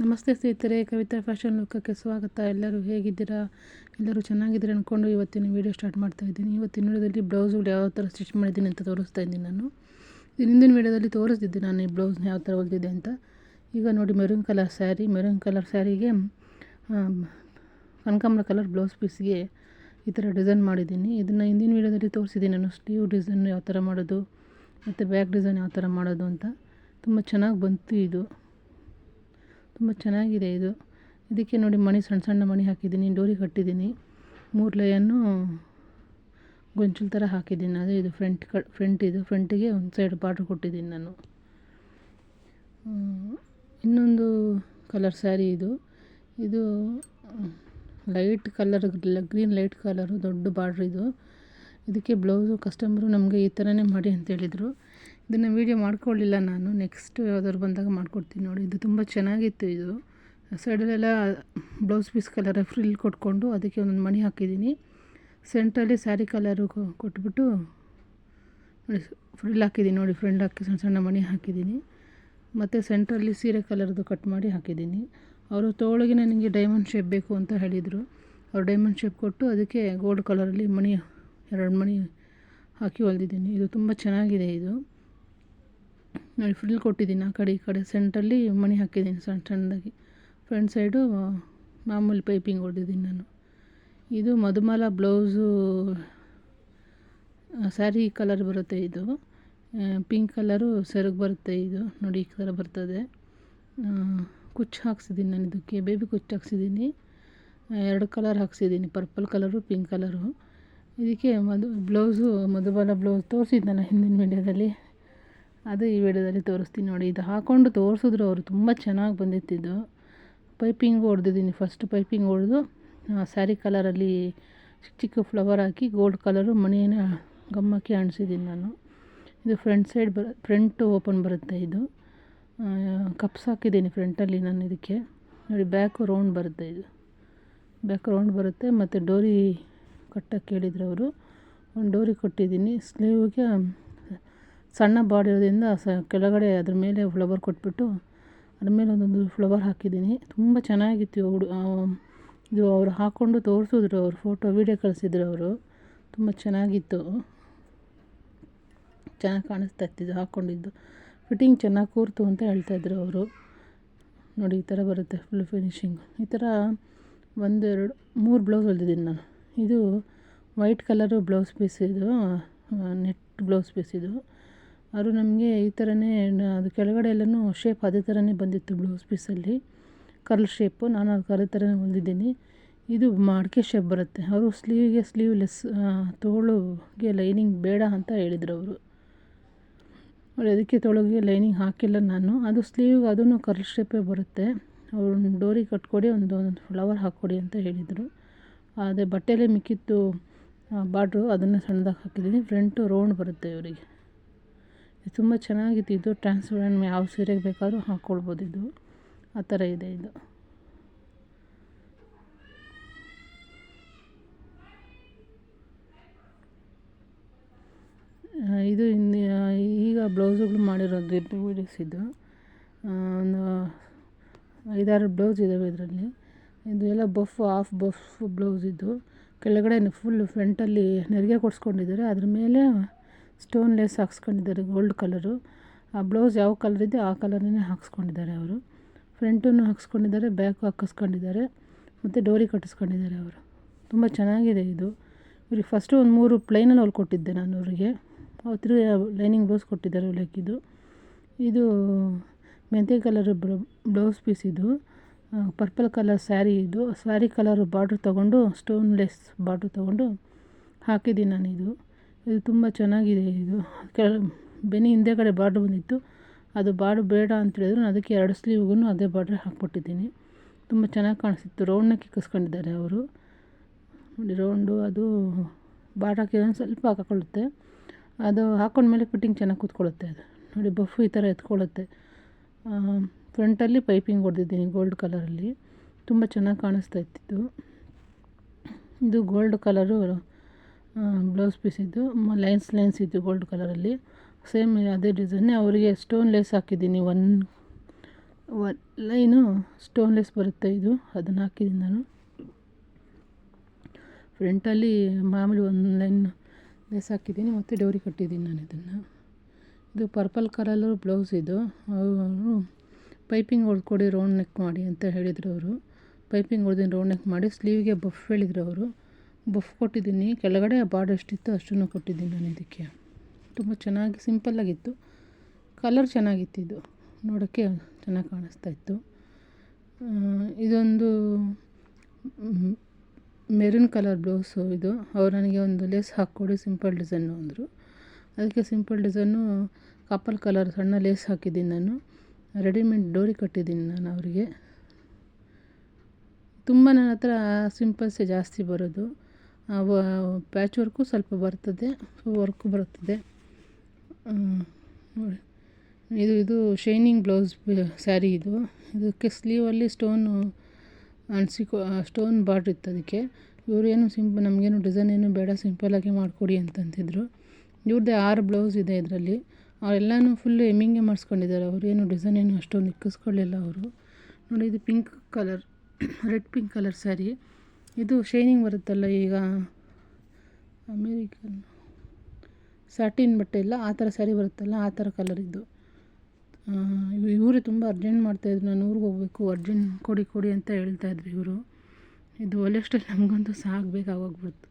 ನಮಸ್ತೆ ಸ್ನೇಹಿತರೆ ಕವಿತಾ ಫ್ಯಾಷನ್ ಲುಕ್ಕಕ್ಕೆ ಸ್ವಾಗತ. ಎಲ್ಲರೂ ಹೇಗಿದ್ದೀರಾ? ಎಲ್ಲರೂ ಚೆನ್ನಾಗಿದ್ದೀರಾ ಅಂದ್ಕೊಂಡು ಇವತ್ತಿನ ವೀಡಿಯೋ ಸ್ಟಾರ್ಟ್ ಮಾಡ್ತಾ ಇದ್ದೀನಿ. ಇವತ್ತಿನ ವೀಡಿಯೋದಲ್ಲಿ ಬ್ಲೌಸ್ಗಳು ಯಾವ ಥರ ಸ್ಟಿಚ್ ಮಾಡಿದ್ದೀನಿ ಅಂತ ತೋರಿಸ್ತಾ ಇದ್ದೀನಿ ನಾನು. ಹಿಂದಿನ ವೀಡಿಯೋದಲ್ಲಿ ತೋರಿಸ್ತಿದ್ದೆ ನಾನು ಈ ಬ್ಲೌಸ್ನ ಯಾವ ಥರ ಹೊಲಿದಿದ್ದೆ ಅಂತ. ಈಗ ನೋಡಿ, maroon colour sari. Maroon colour ಸ್ಯಾರಿಗೆ ಕನಕಾಂಬರ ಕಲರ್ ಬ್ಲೌಸ್ ಪೀಸ್ಗೆ ಈ ಥರ ಡಿಸೈನ್ ಮಾಡಿದ್ದೀನಿ. ಇದನ್ನು ಹಿಂದಿನ ವೀಡಿಯೋದಲ್ಲಿ ತೋರಿಸಿದ್ದೀನಿ ನಾನು. ಸ್ಲೀವ್ ಡಿಸೈನ್ ಯಾವ ಥರ ಮಾಡೋದು, ಮತ್ತು ಬ್ಯಾಕ್ ಡಿಸೈನ್ ಯಾವ ಥರ ಮಾಡೋದು ಅಂತ. ತುಂಬ ಚೆನ್ನಾಗಿ ಬಂತು ಇದು. ತುಂಬ ಚೆನ್ನಾಗಿದೆ ಇದು. ಇದಕ್ಕೆ ನೋಡಿ ಮಣಿ, ಸಣ್ಣ ಸಣ್ಣ ಮಣಿ ಹಾಕಿದ್ದೀನಿ, ಡೋರಿ ಕಟ್ಟಿದ್ದೀನಿ. ಮೂರು ಲೈಯನ್ನು ಗೊಂಚಲು ಥರ ಹಾಕಿದ್ದೀನಿ. ಅದೇ ಇದು ಫ್ರಂಟ್ ಕ ಫ್ರಂಟ್ ಇದು. ಫ್ರಂಟಿಗೆ ಒಂದು ಸೈಡ್ ಬಾರ್ಡ್ರ್ ಕೊಟ್ಟಿದ್ದೀನಿ ನಾನು. ಇನ್ನೊಂದು ಕಲರ್ ಸ್ಯಾರಿ ಇದು. ಇದು light colour green light colour ದೊಡ್ಡ ಬಾರ್ಡ್ರ್ ಇದು. ಇದಕ್ಕೆ ಬ್ಲೌಸು ಕಸ್ಟಮರು ನಮಗೆ ಈ ಥರನೇ ಮಾಡಿ ಅಂತ ಹೇಳಿದರು. ಇದನ್ನು ವೀಡಿಯೋ ಮಾಡ್ಕೊಳ್ಳಿಲ್ಲ ನಾನು. ನೆಕ್ಸ್ಟ್ ಯಾವ್ದಾದ್ರು ಬಂದಾಗ ಮಾಡಿಕೊಡ್ತೀನಿ ನೋಡಿ. ಇದು ತುಂಬ ಚೆನ್ನಾಗಿತ್ತು ಇದು. ಸೈಡಲ್ಲೆಲ್ಲ ಬ್ಲೌಸ್ ಪೀಸ್ ಕಲರ್ ಫ್ರಿಲ್ ಕೊಟ್ಕೊಂಡು ಅದಕ್ಕೆ ಒಂದೊಂದು ಮಣಿ ಹಾಕಿದ್ದೀನಿ. ಸೆಂಟ್ರಲ್ಲಿ ಸ್ಯಾರಿ ಕಲರು ಕೊಟ್ಬಿಟ್ಟು ನೋಡಿ ಫ್ರಿಲ್ ಹಾಕಿದ್ದೀನಿ ನೋಡಿ. ಫ್ರೆಂಡ್ ಹಾಕಿ ಸಣ್ಣ ಸಣ್ಣ ಮಣಿ ಹಾಕಿದ್ದೀನಿ. ಮತ್ತು ಸೆಂಟ್ರಲ್ಲಿ ಸೀರೆ ಕಲರ್ದು ಕಟ್ ಮಾಡಿ ಹಾಕಿದ್ದೀನಿ. ಅವರು ತೋಳಿಗೆ ನನಗೆ ಡೈಮಂಡ್ ಶೇಪ್ ಬೇಕು ಅಂತ ಹೇಳಿದರು. ಅವ್ರು ಡೈಮಂಡ್ ಶೇಪ್ ಕೊಟ್ಟು ಅದಕ್ಕೆ ಗೋಲ್ಡ್ ಕಲರಲ್ಲಿ ಮಣಿ, ಎರಡು ಮಣಿ ಹಾಕಿ ಹೊಲ್ದಿದ್ದೀನಿ. ಇದು ತುಂಬ ಚೆನ್ನಾಗಿದೆ ಇದು. ನೋಡಿ ಫ್ರಿಲ್ ಕೊಟ್ಟಿದ್ದೀನಿ ಆ ಕಡೆ ಈ ಕಡೆ ಸೆಂಟ್ರಲ್ಲಿ ಮಣಿ ಹಾಕಿದ್ದೀನಿ ಸಣ್ಣ ಸಣ್ಣದಾಗಿ. ಫ್ರಂಟ್ ಸೈಡು ಮಾಮೂಲಿ ಪೈಪಿಂಗ್ ಹೊಡೆದಿದ್ದೀನಿ ನಾನು. ಇದು ಮಧುಮಾಲ ಬ್ಲೌಸು ಸ್ಯಾರಿ ಕಲರ್ ಬರುತ್ತೆ ಇದು. ಪಿಂಕ್ ಕಲರು ಸೆರಗು ಬರುತ್ತೆ ಇದು. ನೋಡಿ ಈ ಥರ ಬರ್ತದೆ. ಕುಚ್ಚು ಹಾಕ್ಸಿದ್ದೀನಿ ನಾನು ಇದಕ್ಕೆ. ಬೇಬಿ ಕುಚ್ಚು ಹಾಕ್ಸಿದ್ದೀನಿ. ಎರಡು ಕಲರ್ ಹಾಕ್ಸಿದ್ದೀನಿ. ಪರ್ಪಲ್ ಕಲರು ಪಿಂಕ್ ಕಲರು ಇದಕ್ಕೆ ಮಧು ಬ್ಲೌಸು ಮಧುಬಾಲ ಬ್ಲೌಸ್ ತೋರಿಸಿದ್ನಲ್ಲ ಹಿಂದಿನ ವೀಡಿಯೋದಲ್ಲಿ ಅದು ಈ ವಿಡಿಯೋದಲ್ಲಿ ತೋರಿಸ್ತೀನಿ ನೋಡಿ. ಇದು ಹಾಕ್ಕೊಂಡು ತೋರಿಸಿದ್ರು ಅವರು ತುಂಬ ಚೆನ್ನಾಗಿ ಬಂದಿತ್ತಿದ್ದು ಪೈಪಿಂಗ್ ಹೊಡೆದಿದ್ದೀನಿ. ಫಸ್ಟ್ ಪೈಪಿಂಗ್ ಹೊಡೆದು ಸ್ಯಾರಿ ಕಲರಲ್ಲಿ ಚಿಕ್ಕ ಚಿಕ್ಕ ಫ್ಲವರ್ ಹಾಕಿ ಗೋಲ್ಡ್ ಕಲರು ಮಣಿನ ಗಮ್ಮಕ್ಕೆ ಅಣಿಸಿದ್ದೀನಿ ನಾನು. ಇದು ಫ್ರಂಟ್ ಸೈಡ್ ಬರ ಫ್ರಂಟು ಓಪನ್ ಬರುತ್ತೆ ಇದು. ಕಪ್ಸ್ ಹಾಕಿದ್ದೀನಿ ಫ್ರಂಟಲ್ಲಿ ನಾನು ಇದಕ್ಕೆ. ನೋಡಿ ಬ್ಯಾಕು ರೌಂಡ್ ಬರುತ್ತೆ ಇದು. ಬ್ಯಾಕ್ ರೌಂಡ್ ಬರುತ್ತೆ ಮತ್ತು ಡೋರಿ ಕಟ್ಟಕ್ಕೆ ಹೇಳಿದ್ರು ಅವರು. ಒಂದು ಡೋರಿ ಕೊಟ್ಟಿದ್ದೀನಿ. ಸ್ಲೀವ್ಗೆ ಸಣ್ಣ ಬಾಡಿ ಇರೋದ್ರಿಂದ ಸ ಕೆಳಗಡೆ ಅದ್ರ ಮೇಲೆ ಫ್ಲವರ್ ಕೊಟ್ಬಿಟ್ಟು ಅದ್ರ ಮೇಲೆ ಒಂದೊಂದು ಫ್ಲವರ್ ಹಾಕಿದ್ದೀನಿ. ತುಂಬ ಚೆನ್ನಾಗಿತ್ತು ಹುಡು ಇದು ಅವರು ಹಾಕ್ಕೊಂಡು ತೋರಿಸಿದ್ರು ಅವರು ಫೋಟೋ, ವೀಡಿಯೋ ಕಳಿಸಿದ್ರು ಅವರು. ತುಂಬ ಚೆನ್ನಾಗಿತ್ತು. ಚೆನ್ನಾಗಿ ಕಾಣಿಸ್ತಾ ಇತ್ತಿದ್ದು ಹಾಕ್ಕೊಂಡಿದ್ದು ಫಿಟ್ಟಿಂಗ್ ಚೆನ್ನಾಗಿ ಕೂರ್ತು ಅಂತ ಹೇಳ್ತಾಯಿದ್ರು ಅವರು. ನೋಡಿ, ಈ ಥರ ಬರುತ್ತೆ ಫುಲ್ ಫಿನಿಶಿಂಗ್. ಈ ಥರ ಒಂದೆರಡು, ಮೂರು ಬ್ಲೌಸ್ ಹೊಲ್ದಿದ್ದೀನಿ ನಾನು. ಇದು ವೈಟ್ ಕಲರು ಬ್ಲೌಸ್ ಪೀಸ್ ಇದು ನೆಟ್ ಬ್ಲೌಸ್ ಪೀಸ್ ಇದು. ಅವರು ನಮಗೆ ಈ ಥರನೇ ಅದು ಕೆಳಗಡೆ ಎಲ್ಲನೂ ಶೇಪ್ ಅದೇ ಥರನೇ ಬಂದಿತ್ತು ಬ್ಲೌಸ್ ಪೀಸಲ್ಲಿ ಕರ್ಲ್ ಶೇಪು ನಾನು ಅದು ಅದೇ ಥರನೇ ಹೊಲ್ದಿದ್ದೀನಿ. ಇದು ಮಡಿಕೆ ಶೇಪ್ ಬರುತ್ತೆ. ಅವರು ಸ್ಲೀವ್ಗೆ ಸ್ಲೀವ್ಲೆಸ್ ತೋಳುಗೆ ಲೈನಿಂಗ್ ಬೇಡ ಅಂತ ಹೇಳಿದರು ಅವರು. ಅದಕ್ಕೆ ತೋಳಿಗೆ ಲೈನಿಂಗ್ ಹಾಕಿಲ್ಲ ನಾನು. ಅದು ಸ್ಲೀವ್ಗೆ ಅದೂ ಕರ್ಲ್ ಶೇಪೇ ಬರುತ್ತೆ. ಅವರು ಡೋರಿ ಕಟ್ಕೊಡಿ, ಒಂದು ಫ್ಲವರ್ ಹಾಕ್ಕೊಡಿ ಅಂತ ಹೇಳಿದರು. ಅದೇ ಬಟ್ಟೆಯಲ್ಲೇ ಮಿಕ್ಕಿತ್ತು ಬಾಡ್ರು ಅದನ್ನು ಸಣ್ಣದಾಗಿ ಹಾಕಿದ್ದೀನಿ. ಫ್ರಂಟು ರೌಂಡ್ ಬರುತ್ತೆ ಇವರಿಗೆ. ತುಂಬ ಚೆನ್ನಾಗಿತ್ತು ಇದು ಟ್ರಾನ್ಸ್ಪರೆಂಟ್ ಯಾವ ಸೀರೆಗೆ ಬೇಕಾದ್ರೂ ಹಾಕ್ಕೊಳ್ಬೋದು ಇದು. ಆ ಥರ ಇದೆ ಇದು. ಇದು ಇನ್ನು ಈಗ ಬ್ಲೌಸುಗಳು ಮಾಡಿರೋದು ಇದು ಇದು. ಒಂದು ಐದಾರು ಬ್ಲೌಸ್ ಇದ್ದಾವೆ ಇದರಲ್ಲಿ. ಇದು ಎಲ್ಲ ಬಫ್ ಆಫ್ ಬಫ್ ಬ್ಲೌಸ್ ಇದು. ಕೆಳಗಡೆ ಫುಲ್ ಫ್ರಂಟಲ್ಲಿ ನೆರಿಗೆ ಕೊಡಿಸ್ಕೊಂಡಿದ್ದಾರೆ. ಅದ್ರ ಮೇಲೆ ಸ್ಟೋನ್ ಲೇಸ್ ಹಾಕ್ಸ್ಕೊಂಡಿದ್ದಾರೆ, ಗೋಲ್ಡ್ ಕಲರು. ಆ ಬ್ಲೌಸ್ ಯಾವ ಕಲರ್ ಇದೆ ಆ ಕಲರನ್ನೇ ಹಾಕ್ಸ್ಕೊಂಡಿದ್ದಾರೆ ಅವರು. ಫ್ರಂಟನ್ನು ಹಾಕ್ಸ್ಕೊಂಡಿದ್ದಾರೆ, ಬ್ಯಾಕ್ ಹಾಕಿಸ್ಕೊಂಡಿದ್ದಾರೆ, ಮತ್ತು ಡೋರಿ ಕಟ್ಟಿಸ್ಕೊಂಡಿದ್ದಾರೆ ಅವರು. ತುಂಬ ಚೆನ್ನಾಗಿದೆ ಇದು. ಇವ್ರಿಗೆ ಫಸ್ಟು ಒಂದು ಮೂರು ಪ್ಲೈನಲ್ಲಿ ಹೊಲ್ಕೊಟ್ಟಿದ್ದೆ ನಾನು ಅವರಿಗೆ. ಅವ್ರು ಲೈನಿಂಗ್ ಬ್ಲೌಸ್ ಕೊಟ್ಟಿದ್ದಾರೆ ಹೊಲಿಯೋಕ್ಕಿದು ಇದು. ಮೆಂತೆ ಕಲರ್ ಬ್ಲೌಸ್ ಪೀಸ್ ಇದು. ಪರ್ಪಲ್ ಕಲರ್ ಸ್ಯಾರಿ ಇದು. ಸ್ಯಾರಿ ಕಲರ್ ಬಾರ್ಡ್ರ್ ತೊಗೊಂಡು ಸ್ಟೋನ್ಲೆಸ್ ಬಾರ್ಡ್ರ್ ತೊಗೊಂಡು ಹಾಕಿದ್ದೀನಿ ನಾನು ಇದು. ಇದು ತುಂಬ ಚೆನ್ನಾಗಿದೆ ಇದು. ಕೆಳ ಬೆನಿ ಹಿಂದೆಗಡೆ ಬಾರ್ಡ್ರ್ ಬಂದಿತ್ತು. ಅದು ಬಾರ್ಡ್ರ್ ಬೇಡ ಅಂತ ಹೇಳಿದ್ರು. ಅದಕ್ಕೆ ಎರಡು ಸ್ಲೀವ್ಗೂ ಅದೇ ಬಾರ್ಡ್ರ್ ಹಾಕ್ಬಿಟ್ಟಿದ್ದೀನಿ. ತುಂಬ ಚೆನ್ನಾಗಿ ಕಾಣಿಸ್ತಿತ್ತು. ರೌಂಡ್ನ ಕಿಕ್ಕಿಸ್ಕೊಂಡಿದ್ದಾರೆ ಅವರು. ನೋಡಿ ರೌಂಡು ಅದು ಬಾರ್ಡ್ರ್ ಹಾಕಿದ್ರೆ ಸ್ವಲ್ಪ ಹಾಕೊಳ್ಳುತ್ತೆ ಅದು ಹಾಕೊಂಡ್ಮೇಲೆ ಫಿಟ್ಟಿಂಗ್ ಚೆನ್ನಾಗಿ ಕೂತ್ಕೊಳ್ಳುತ್ತೆ ಅದು. ನೋಡಿ, ಬಫ್ ಈ ಥರ ಎತ್ಕೊಳ್ಳುತ್ತೆ. ಫ್ರಂಟಲ್ಲಿ ಪೈಪಿಂಗ್ ಹೊಡೆದಿದ್ದೀನಿ ಗೋಲ್ಡ್ ಕಲರಲ್ಲಿ. ತುಂಬ ಚೆನ್ನಾಗಿ ಕಾಣಿಸ್ತಾ ಇತ್ತು ಇದು ಗೋಲ್ಡ್ ಕಲರು ಬ್ಲೌಸ್ ಪೀಸ್ ಇದ್ದು ಲೈನ್ಸ್ ಲೈನ್ಸ್ ಇದ್ದು ಗೋಲ್ಡ್ ಕಲರಲ್ಲಿ ಸೇಮ್ ಅದೇ ಡಿಸೈನ್ನೇ ಅವರಿಗೆ ಸ್ಟೋನ್ ಲೇಸ್ ಹಾಕಿದ್ದೀನಿ ಒನ್ ಲೈನು ಸ್ಟೋನ್ಲೆಸ್ ಬರುತ್ತೆ ಇದು. ಅದನ್ನು ಹಾಕಿದ್ದೀನಿ ನಾನು. ಫ್ರಂಟಲ್ಲಿ ಮಾಮೂಲಿ ಒಂದು ಲೈನ್ ಲೆಸ್ ಹಾಕಿದ್ದೀನಿ, ಮತ್ತು ಡೋರಿ ಕಟ್ಟಿದ್ದೀನಿ ನಾನು ಇದನ್ನು. ಇದು ಪರ್ಪಲ್ ಕಲರ್ ಬ್ಲೌಸ್ ಇದು. ಅವರು ಪೈಪಿಂಗ್ ಹೊಡ್ಕೊಡಿ ರೌಂಡ್ ನೆಕ್ ಮಾಡಿ ಅಂತ ಹೇಳಿದರು ಅವರು. ಪೈಪಿಂಗ್ ಹೊಡೆದಿನ ರೌಂಡ್ ನೆಕ್ ಮಾಡಿ ಸ್ಲೀವ್ಗೆ ಬಫ್ ಹೇಳಿದರು ಅವರು. ಬಫ್ ಕೊಟ್ಟಿದ್ದೀನಿ. ಕೆಳಗಡೆ ಬಾರ್ಡರ್ ಎಷ್ಟಿತ್ತು ಅಷ್ಟನ್ನು ಕೊಟ್ಟಿದ್ದೀನಿ ನಾನು ಇದಕ್ಕೆ. ತುಂಬ ಚೆನ್ನಾಗಿ ಸಿಂಪಲ್ಲಾಗಿತ್ತು ಕಲರ್ ಚೆನ್ನಾಗಿತ್ತು ಇದು. ನೋಡೋಕ್ಕೆ ಚೆನ್ನಾಗಿ ಕಾಣಿಸ್ತಾ ಇತ್ತು. ಇದೊಂದು ಮೆರೂನ್ ಕಲರ್ ಬ್ಲೌಸು ಇದು. ಅವ್ರು ನನಗೆ ಒಂದು ಲೇಸ್ ಹಾಕ್ಕೊಡಿ ಸಿಂಪಲ್ ಡಿಸೈನು ಅಂದರು. ಅದಕ್ಕೆ ಸಿಂಪಲ್ ಡಿಸೈನು ಕಾಪಲ್ ಕಲರ್ ಸಣ್ಣ ಲೇಸ್ ಹಾಕಿದ್ದೀನಿ ನಾನು. ರೆಡಿಮೇಡ್ ಡೋರಿ ಕಟ್ಟಿದ್ದೀನಿ ನಾನು ಅವರಿಗೆ. ತುಂಬ ನನ್ನ ಹತ್ರ ಸಿಂಪಲ್ಸೇ ಜಾಸ್ತಿ ಬರೋದು. ಪ್ಯಾಚ್ ವರ್ಕು ಸ್ವಲ್ಪ ಬರ್ತದೆ ವರ್ಕು ಬರುತ್ತದೆ ಇದು ಇದು ಶೈನಿಂಗ್ ಬ್ಲೌಸ್ ಸ್ಯಾರಿ ಇದು. ಇದಕ್ಕೆ ಸ್ಲೀವಲ್ಲಿ ಸ್ಟೋನು ಅಣಿಸಿಕೊ ಸ್ಟೋನ್ ಬಾರ್ಡ್ರ್ ಇತ್ತು ಅದಕ್ಕೆ. ಇವರು ಏನು ಸಿಂಪ್ ನಮಗೇನು ಡಿಸೈನ್ ಏನು ಬೇಡ ಸಿಂಪಲ್ಲಾಗಿ ಮಾಡಿಕೊಡಿ ಅಂತಂತಿದ್ರು. ಇವ್ರದ್ದೇ ಆರು ಬ್ಲೌಸ್ ಇದೆ ಇದರಲ್ಲಿ. ಅವರೆಲ್ಲನೂ ಫುಲ್ ಎಮ್ಮಿಂಗೆ ಮಾಡಿಸ್ಕೊಂಡಿದ್ದಾರೆ ಅವರು. ಏನು ಡಿಸೈನ್ ಏನು ಅಷ್ಟೊಂದು ಇಕ್ಕಿಸ್ಕೊಳ್ಳಿಲ್ಲ ಅವರು. ನೋಡಿ, ಇದು pink colour red pink colour saree ಇದು ಶೈನಿಂಗ್ ಬರುತ್ತಲ್ಲ ಈಗ? ಅಮೇರಿಕನ್. ಸಾಟಿನ್ ಬಟ್ಟೆ ಇಲ್ಲ, ಆ ಥರ ಸ್ಯಾರಿ ಬರುತ್ತಲ್ಲ, ಆ ಥರ ಕಲರ್ ಇದು. ಇವರೇ ತುಂಬ ಅರ್ಜೆಂಟ್ ಮಾಡ್ತಾಯಿದ್ರು ನಾನು ಊರಿಗೆ ಹೋಗಬೇಕು ಅರ್ಜೆಂಟ್ ಕೊಡಿ ಕೊಡಿ ಅಂತ ಹೇಳ್ತಾಯಿದ್ರು ಇವರು. ಇದು ಹೊಲಿಯೋಷ್ಟರಲ್ಲಿ ನಮಗಂತೂ ಸಾಕಬೇಕಾಗೋಗ್ಬಿಡ್ತು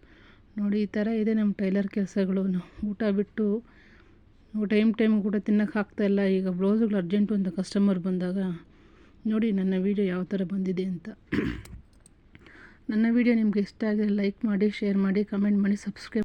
ನೋಡಿ, ಈ ಥರ ಇದೆ ನಮ್ಮ ಟೈಲರ್ ಕೆಲಸಗಳು. ಊಟ ಬಿಟ್ಟು ಟೈಮ್ ಟೈಮಿಗೆ ಊಟ ತಿನ್ನೋಕೆ ಆಗ್ತಾಯಿಲ್ಲ ಈಗ ಬ್ಲೌಸ್ಗಳು ಅರ್ಜೆಂಟು ಅಂತ ಕಸ್ಟಮರ್ ಬಂದಾಗ, ನೋಡಿ ನನ್ನ ವೀಡಿಯೋ ಯಾವ ಥರ ಬಂದಿದೆ ಅಂತ. ನನ್ನ ವಿಡಿಯೋ ನಿಮಗೆ ಇಷ್ಟ ಆಗಿದ್ದರೆ ಲೈಕ್ ಮಾಡಿ ಶೇರ್ ಮಾಡಿ ಕಮೆಂಟ್ ಮಾಡಿ ಸಬ್ಸ್ಕ್ರೈಬ್